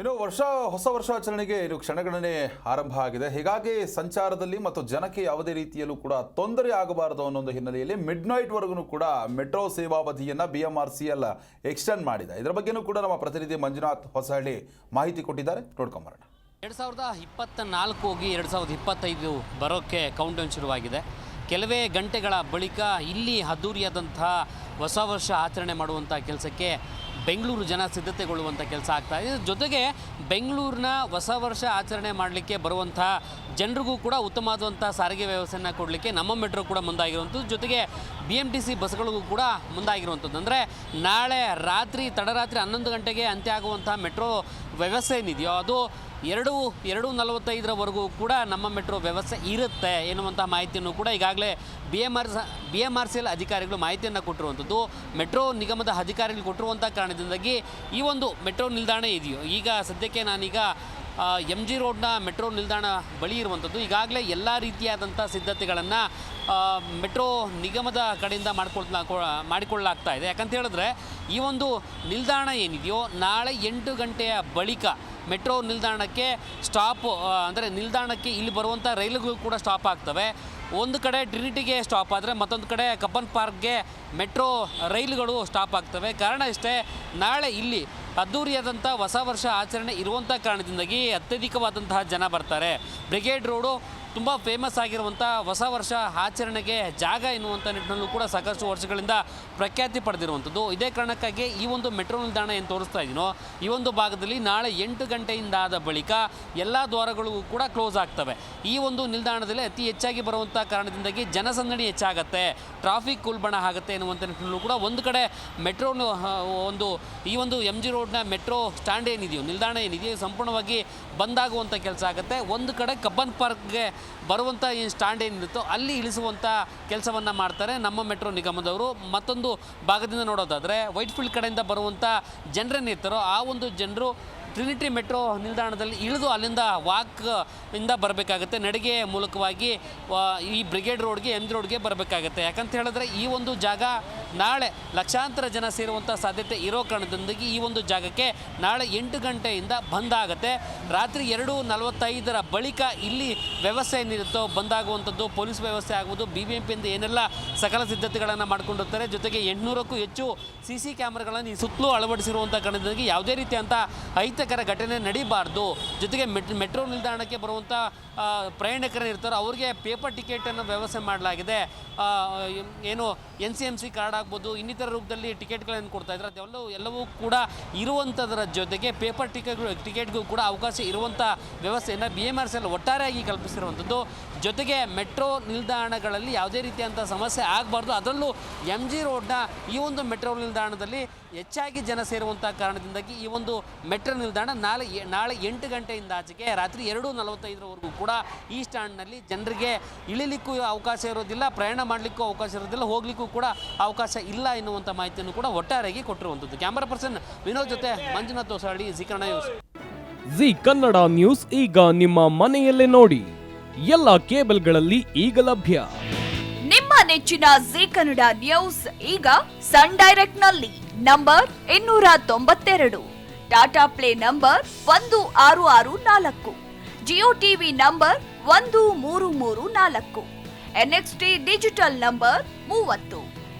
ಇನ್ನು ವರ್ಷ, ಹೊಸ ವರ್ಷಾಚರಣೆಗೆ ಇದು ಕ್ಷಣಗಣನೆ ಆರಂಭ ಆಗಿದೆ. ಹೀಗಾಗಿ ಸಂಚಾರದಲ್ಲಿ ಮತ್ತು ಜನಕ್ಕೆ ಯಾವುದೇ ರೀತಿಯಲ್ಲೂ ಕೂಡ ತೊಂದರೆ ಆಗಬಾರದು ಅನ್ನೋ ಹಿನ್ನೆಲೆಯಲ್ಲಿ ಮಿಡ್ ನೈಟ್ವರೆಗೂ ಕೂಡ metro ಸೇವಾವಧಿಯನ್ನು B M R C L extend ಮಾಡಿದೆ. ಇದರ ಬಗ್ಗೆನೂ ಕೂಡ ನಮ್ಮ ಪ್ರತಿನಿಧಿ ಮಂಜುನಾಥ್ ಹೊಸಹಳ್ಳಿ ಮಾಹಿತಿ ಕೊಟ್ಟಿದ್ದಾರೆ. ನೋಡ್ಕೊಂಬರೋಣ ಎರಡು ಸಾವಿರದ ಇಪ್ಪತ್ತ ನಾಲ್ಕು ಹೋಗಿ ಎರಡು ಸಾವಿರದ ಇಪ್ಪತ್ತೈದು ಬರೋಕ್ಕೆ ಕೌಂಟೌನ್ ಶುರುವಾಗಿದೆ. ಕೆಲವೇ ಗಂಟೆಗಳ ಬಳಿಕ ಇಲ್ಲಿ ಅದ್ದೂರಿಯಾದಂತಹ ಹೊಸ ವರ್ಷ ಆಚರಣೆ ಮಾಡುವಂಥ ಕೆಲಸಕ್ಕೆ ಬೆಂಗಳೂರು ಜನ ಸಿದ್ಧತೆಗೊಳ್ಳುವಂಥ ಕೆಲಸ ಆಗ್ತಾ ಇದೆ. ಜೊತೆಗೆ ಬೆಂಗಳೂರಿನ ಹೊಸ ವರ್ಷ ಆಚರಣೆ ಮಾಡಲಿಕ್ಕೆ ಬರುವಂಥ ಜನರಿಗೂ ಕೂಡ ಉತ್ತಮವಾದಂಥ ಸಾರಿಗೆ ವ್ಯವಸ್ಥೆಯನ್ನು ಕೊಡಲಿಕ್ಕೆ ನಮ್ಮ ಮೆಟ್ರೋ ಕೂಡ ಮುಂದಾಗಿರುವಂಥದ್ದು. ಜೊತೆಗೆ ಬಿ ಎಂ ಟಿ ಸಿ ಬಸ್ಗಳಿಗೂ ಕೂಡ ಮುಂದಾಗಿರುವಂಥದ್ದು. ಅಂದರೆ ನಾಳೆ ರಾತ್ರಿ, ತಡರಾತ್ರಿ ಹನ್ನೊಂದು ಗಂಟೆಗೆ ಅಂತ್ಯ ಆಗುವಂಥ ಮೆಟ್ರೋ ವ್ಯವಸ್ಥೆ ಏನಿದೆಯೋ ಅದು ಎರಡು ಎರಡು ನಲವತ್ತೈದರವರೆಗೂ ಕೂಡ ನಮ್ಮ ಮೆಟ್ರೋ ವ್ಯವಸ್ಥೆ ಇರುತ್ತೆ ಎನ್ನುವಂಥ ಮಾಹಿತಿಯನ್ನು ಕೂಡ ಈಗಾಗಲೇ B M R B M R C L ಅಧಿಕಾರಿಗಳು ಮಾಹಿತಿಯನ್ನು ಕೊಟ್ಟಿರುವಂಥದ್ದು. ಮೆಟ್ರೋ ನಿಗಮದ ಅಧಿಕಾರಿಗಳು ಕೊಟ್ಟಿರುವಂಥ ಕಾರಣದಿಂದಾಗಿ ಈ ಒಂದು ಮೆಟ್ರೋ ನಿಲ್ದಾಣ ಇದೆಯೋ. ಈಗ ಸದ್ಯಕ್ಕೆ ನಾನೀಗ ಎಂ ಜಿ ರೋಡ್ನ ಮೆಟ್ರೋ ನಿಲ್ದಾಣ ಬಳಿ ಇರುವಂಥದ್ದು. ಈಗಾಗಲೇ ಎಲ್ಲ ರೀತಿಯಾದಂಥ ಸಿದ್ಧತೆಗಳನ್ನು ಮೆಟ್ರೋ ನಿಗಮದ ಕಡೆಯಿಂದ ಮಾಡ್ಕೊಳ್ತಾ ಮಾಡಿಕೊಳ್ಳಲಾಗ್ತಾ ಇದೆ. ಯಾಕಂತ ಹೇಳಿದ್ರೆ, ಈ ಒಂದು ನಿಲ್ದಾಣ ಏನಿದೆಯೋ, ನಾಳೆ ಎಂಟು ಗಂಟೆಯ ಬಳಿಕ ಮೆಟ್ರೋ ನಿಲ್ದಾಣಕ್ಕೆ ಸ್ಟಾಪ್ ಅಂದರೆ ನಿಲ್ದಾಣಕ್ಕೆ ಇಲ್ಲಿ ಬರುವಂಥ ರೈಲುಗಳು ಕೂಡ ಸ್ಟಾಪ್ ಆಗ್ತವೆ. ಒಂದು ಕಡೆ ಟ್ರಿನಿಟಿಗೆ ಸ್ಟಾಪ್ ಆದರೆ ಮತ್ತೊಂದು ಕಡೆ ಕಬ್ಬನ್ ಪಾರ್ಕ್ಗೆ ಮೆಟ್ರೋ ರೈಲುಗಳು ಸ್ಟಾಪ್ ಆಗ್ತವೆ. ಕಾರಣ ಇಷ್ಟೇ, ನಾಳೆ ಇಲ್ಲಿ ಅದ್ದೂರಿಯಾದಂಥ ಹೊಸ ವರ್ಷ ಆಚರಣೆ ಇರುವಂಥ ಕಾರಣದಿಂದಾಗಿ ಅತ್ಯಧಿಕವಾದಂತಹ ಜನ ಬರ್ತಾರೆ. ಬ್ರಿಗೇಡ್ ರೋಡು ತುಂಬ ಫೇಮಸ್ ಆಗಿರುವಂಥ ಹೊಸ ವರ್ಷ ಆಚರಣೆಗೆ ಜಾಗ ಎನ್ನುವಂಥ ನಿಟ್ಟಿನಲ್ಲೂ ಕೂಡ ಸಾಕಷ್ಟು ವರ್ಷಗಳಿಂದ ಪ್ರಖ್ಯಾತಿ ಪಡೆದಿರುವಂಥದ್ದು. ಇದೇ ಕಾರಣಕ್ಕಾಗಿ ಈ ಒಂದು ಮೆಟ್ರೋ ನಿಲ್ದಾಣ ಏನು ತೋರಿಸ್ತಾ ಇದ್ದೀನೋ ಈ ಒಂದು ಭಾಗದಲ್ಲಿ ನಾಳೆ ಎಂಟು ಗಂಟೆಯಿಂದ ಆದ ಬಳಿಕ ಎಲ್ಲ ದ್ವಾರಗಳಿಗೂ ಕೂಡ ಕ್ಲೋಸ್ ಆಗ್ತವೆ. ಈ ಒಂದು ನಿಲ್ದಾಣದಲ್ಲಿ ಅತಿ ಹೆಚ್ಚಾಗಿ ಬರುವಂಥ ಕಾರಣದಿಂದಾಗಿ ಜನಸಂದಣಿ ಹೆಚ್ಚಾಗತ್ತೆ ಟ್ರಾಫಿಕ್ ಕುಲ್ಬಣ ಆಗುತ್ತೆ ಎನ್ನುವಂಥ ನಿಟ್ಟಿನಲ್ಲೂ ಕೂಡ ಒಂದು ಕಡೆ ಮೆಟ್ರೋ ಒಂದು, ಈ ಒಂದು ಎಂ ಜಿ ರೋಡ್ನ ಮೆಟ್ರೋ ಸ್ಟ್ಯಾಂಡ್ ಏನಿದೆಯೋ, ನಿಲ್ದಾಣ ಏನಿದೆಯೋ, ಸಂಪೂರ್ಣವಾಗಿ ಬಂದಾಗುವಂಥ ಕೆಲಸ ಆಗುತ್ತೆ. ಒಂದು ಕಡೆ ಕಬ್ಬನ್ ಪಾರ್ಕ್ಗೆ ಬರುವಂಥ ಈ ಸ್ಟ್ಯಾಂಡ್ ಏನಿರುತ್ತೋ ಅಲ್ಲಿ ಇಳಿಸುವಂಥ ಕೆಲಸವನ್ನು ಮಾಡ್ತಾರೆ ನಮ್ಮ ಮೆಟ್ರೋ ನಿಗಮದವರು. ಮತ್ತೊಂದು ಭಾಗದಿಂದ ನೋಡೋದಾದರೆ ವೈಟ್ಫೀಲ್ಡ್ ಕಡೆಯಿಂದ ಬರುವಂಥ ಜನರೇನಿರ್ತಾರೋ ಆ ಒಂದು ಜನರು ಟ್ರಿನಿಟಿ ಮೆಟ್ರೋ ನಿಲ್ದಾಣದಲ್ಲಿ ಇಳಿದು ಅಲ್ಲಿಂದ ವಾಕ್ ಇಂದ ಬರಬೇಕಾಗುತ್ತೆ. ನಡಿಗೆ ಮೂಲಕವಾಗಿ ಈ ಬ್ರಿಗೇಡ್ ರೋಡ್ಗೆ ಎಂ ರೋಡ್ಗೆ ಬರಬೇಕಾಗುತ್ತೆ. ಯಾಕಂತ ಹೇಳಿದ್ರೆ ಈ ಒಂದು ಜಾಗ ನಾಳೆ ಲಕ್ಷಾಂತರ ಜನ ಸೇರುವಂಥ ಸಾಧ್ಯತೆ ಇರೋ ಕಾರಣದಿಂದಾಗಿ ಈ ಒಂದು ಜಾಗಕ್ಕೆ ನಾಳೆ ಎಂಟು ಗಂಟೆಯಿಂದ ಬಂದ್ ಆಗುತ್ತೆ. ರಾತ್ರಿ ಎರಡು ನಲವತ್ತೈದರ ಬಳಿಕ ಇಲ್ಲಿ ವ್ಯವಸ್ಥೆ ಏನಿರುತ್ತೋ ಬಂದಾಗುವಂಥದ್ದು, ಪೊಲೀಸ್ ವ್ಯವಸ್ಥೆ ಆಗ್ಬೋದು ಬಿ ಬಿ ಎಂ ಪಿಯಿಂದ ಏನೆಲ್ಲ ಸಕಲ ಸಿದ್ಧತೆಗಳನ್ನು ಮಾಡಿಕೊಂಡಿರ್ತಾರೆ ಜೊತೆಗೆ ಎಂಟುನೂರಕ್ಕೂ ಹೆಚ್ಚು ಸಿ ಸಿ ಕ್ಯಾಮ್ರಾಗಳನ್ನು ಈ ಸುತ್ತಲೂ ಅಳವಡಿಸಿರುವಂಥ ಕಾರಣದಿಂದಾಗಿ ಯಾವುದೇ ರೀತಿಯಂಥ ಅಹಿತಕರ ಘಟನೆ ನಡೀಬಾರ್ದು. ಜೊತೆಗೆ ಮೆಟ್, ಮೆಟ್ರೋ ನಿಲ್ದಾಣಕ್ಕೆ ಬರುವಂಥ ಪ್ರಯಾಣಿಕರು ಇರ್ತಾರೋ ಅವ್ರಿಗೆ ಪೇಪರ್ ಟಿಕೆಟನ್ನು ವ್ಯವಸ್ಥೆ ಮಾಡಲಾಗಿದೆ. ಏನು N C M C card ಆಗ್ಬೋದು ಇನ್ನಿತರ ರೂಪದಲ್ಲಿ ಟಿಕೆಟ್ಗಳನ್ನು ಕೊಡ್ತಾ ಇದ್ದಾರೆ. ಅದೆಲ್ಲವೂ, ಎಲ್ಲವೂ ಕೂಡ ಇರುವಂಥದ್ರ ಜೊತೆಗೆ ಪೇಪರ್ ಟಿಕೆಟ್ಗಳು, ಟಿಕೆಟ್ಗೂ ಕೂಡ ಅವಕಾಶ ಇರುವಂಥ ವ್ಯವಸ್ಥೆಯನ್ನು ಬಿ ಎಂ ಆರ್ ಸಿ ಒಟ್ಟಾರೆಯಾಗಿ ಕಲ್ಪಿಸಿರುವಂಥದ್ದು ಜೊತೆಗೆ ಮೆಟ್ರೋ ನಿಲ್ದಾಣಗಳಲ್ಲಿ ಯಾವುದೇ ರೀತಿಯಂಥ ಸಮಸ್ಯೆ ಆಗಬಾರ್ದು. ಅದರಲ್ಲೂ ಎಂ ಜಿ ರೋಡ್ನ ಈ ಒಂದು ಮೆಟ್ರೋ ನಿಲ್ದಾಣದಲ್ಲಿ ಹೆಚ್ಚಾಗಿ ಜನ ಸೇರುವಂಥ ಕಾರಣದಿಂದಾಗಿ ಈ ಒಂದು ಮೆಟ್ರೋ ನಿಲ್ದಾಣ ನಾಳೆ ನಾಳೆ ಎಂಟು ಗಂಟೆಯಿಂದ ಆಚೆಗೆ, ರಾತ್ರಿ ಎರಡು ನಲವತ್ತೈದರವರೆಗೂ ಕೂಡ ಈ ಸ್ಟ್ಯಾಂಡ್ನಲ್ಲಿ ಜನರಿಗೆ ಇಳಿಲಿಕ್ಕೂ ಅವಕಾಶ ಇರೋದಿಲ್ಲ, ಪ್ರಯಾಣ ಮಾಡಲಿಕ್ಕೂ ಅವಕಾಶ ಇರೋದಿಲ್ಲ, ಹೋಗ್ಲಿಕ್ಕೂ ಕೂಡ ಅವಕಾಶ ಇಲ್ಲ ಎನ್ನುವಂಥ ಮಾಹಿತಿಯನ್ನು ಕೂಡ ಒಟ್ಟಾರೆಯಾಗಿ ಕೊಟ್ಟಿರುವಂಥದ್ದು. ಕ್ಯಾಮರಾ ಪರ್ಸನ್ ವಿನೋದ್ ಜೊತೆ Manjunath Hosahalli Kannada news Zee Kannada news ಈಗ ನಿಮ್ಮ ಮನೆಯಲ್ಲೇ ನೋಡಿ. ಎಲ್ಲ ಕೇಬಲ್ಗಳಲ್ಲಿ ಈಗ ಲಭ್ಯ. ನಿಮ್ಮ ನೆಚ್ಚಿನ ಜಿ ಕನ್ನಡ ನ್ಯೂಸ್ ಈಗ ಸನ್ ಡೈರೆಕ್ಟ್ನಲ್ಲಿ ನಂಬರ್ ಇನ್ನೂರ ತೊಂಬತ್ತೆರಡು ಟಾಟಾ ಪ್ಲೇ ನಂಬರ್ ಒಂದು ಆರು ಆರು ನಾಲ್ಕು ಜಿಯೋ ಟಿವಿ ನಂಬರ್ ಒಂದು ಮೂರು ಮೂರು ನಾಲ್ಕು ಎನ್ಎಕ್ಸ್ಟಿ ಡಿಜಿಟಲ್ ನಂಬರ್ ಮೂವತ್ತು.